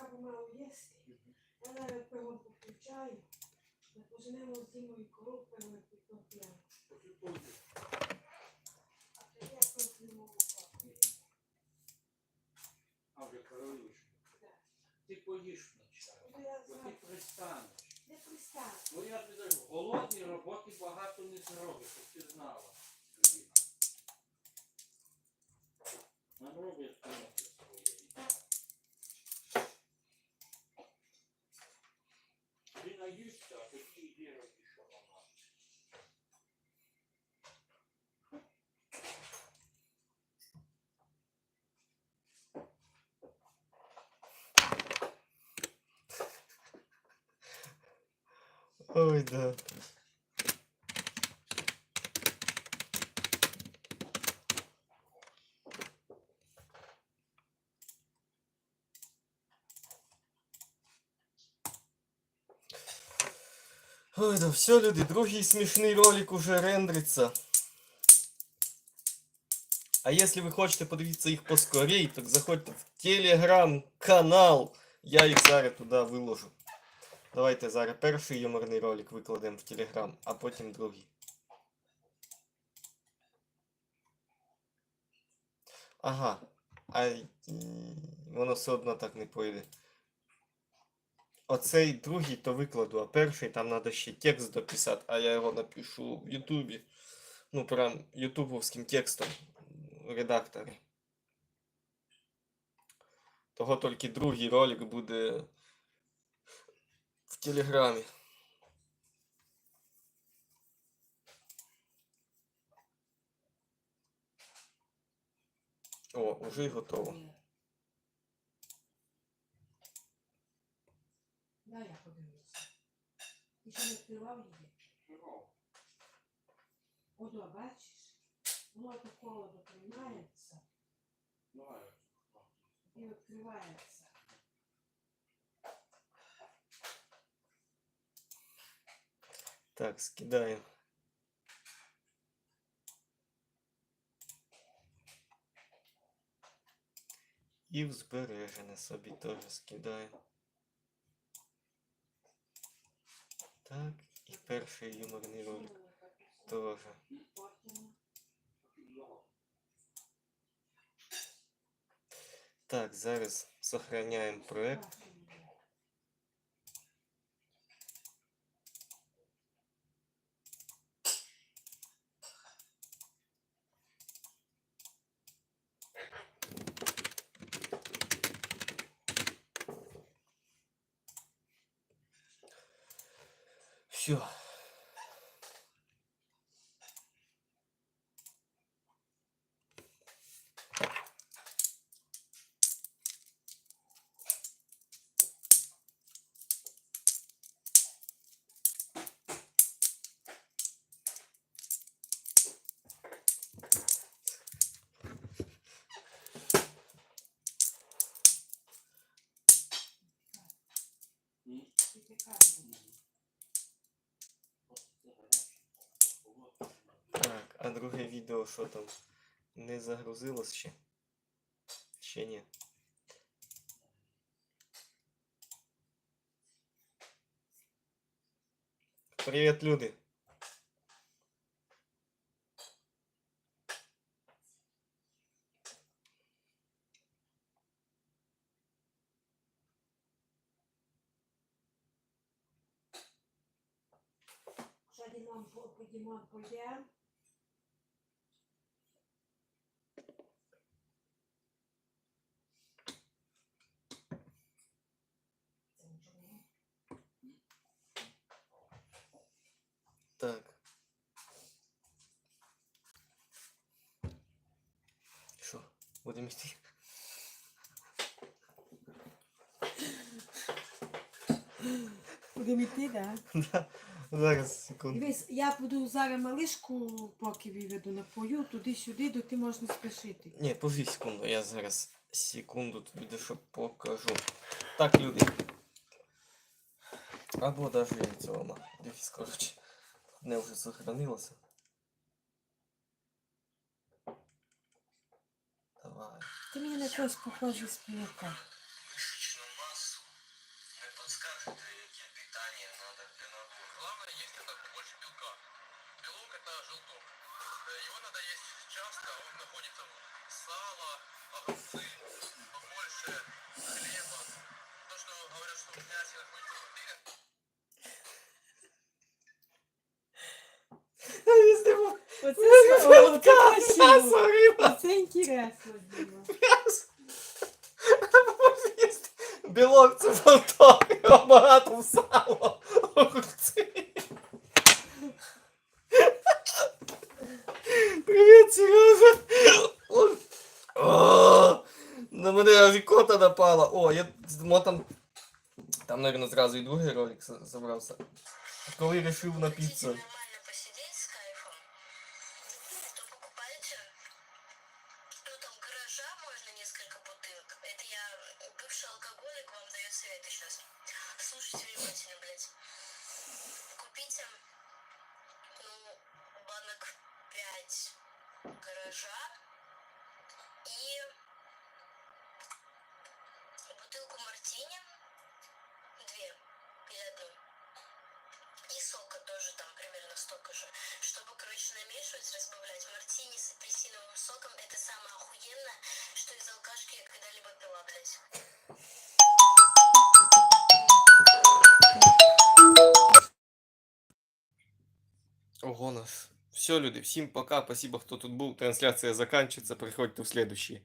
поки помалу їсти. Я зараз пиво включаю. Поженемо з Дімою коровку і підтопляємо. А тоді я просто молоко. А вже королюшка. Ти поїш бо ти пристанеш. Не пристав. Ну я тобі кажу, голодні роботи багато не зробиш, щоб ти знала, Наїшся, а тоді роби, що вона. Ой, да. Ой, да все, люди, другий смішний ролик уже рендриться. А если вы хочете подивитися їх поскорей, так заходьте в телеграм-канал. Я їх зараз туди виложу. Давайте зараз перший юморний ролик викладемо в Телеграм, а потім другий. Ага. А й- воно все одно так не пойде. Оцей другий то викладу, а перший там треба ще текст дописати, а я його напишу в Ютубі. Ну, прям ютубовським текстом в. Того тільки другий ролик буде в Телеграмі. О, уже й готово. Ти ще не відкривав її? Чого? Одо, бачиш? Воно такого доприймається Давай. і відкривається. Так, скидаємо. І в збережене собі теж скидаємо. Так, і перший юморний ролик теж. Так, зараз сохраняємо проект. 主よに。Друге відео що там? Не загрузилось ще? Ще ні. Привіт, люди! Що Дімон по по- Дімон пойде? Це нічого. Так. Що, будемо йти? Будемо йти, так? Да. Зараз, секунду. Дивись, я буду зараз малишку, поки виведу напою, туди-сюди, до ти можна спішити. Ні, пожди секунду, я зараз секунду тобі дещо покажу. Так, люди. Або і цього. Дивись, коротше. Не вже сохранилося. Ты мені на щось похоже з півка. Мишечну масу. Не подскажете, яке питання надо для. Главное, есть это больше белка. Белок это желток. Его надо есть часто, он находится в сало, огурцы, побольше, хлеба. То, что говорят, что в мясе находится протеин. Оце, оце, оце, оце, оце, оце, оце, оце, оце, оце, оце, оце, оце, оце, оце, Білок це фантом, багато сало. Привіт, Сережа. На мене авікота напала. О, я там. Там, наверное, зразу і другий ролик забрався. Коли вирішив Хотите напитися. Несколько бутылок. Это я, бывший алкоголик, вам дает советы сейчас. Слушайте внимательно, блядь. Купите, ну, банок 5 гаража и короче, намешивать, разбавлять. Мартини с апельсиновым соком это самое охуенное, что из алкашки я когда-либо пила, блядь. Ого нас. Все, люди, всім пока. Спасибо, хто тут був. Трансляція заканчується. Приходьте в следующий.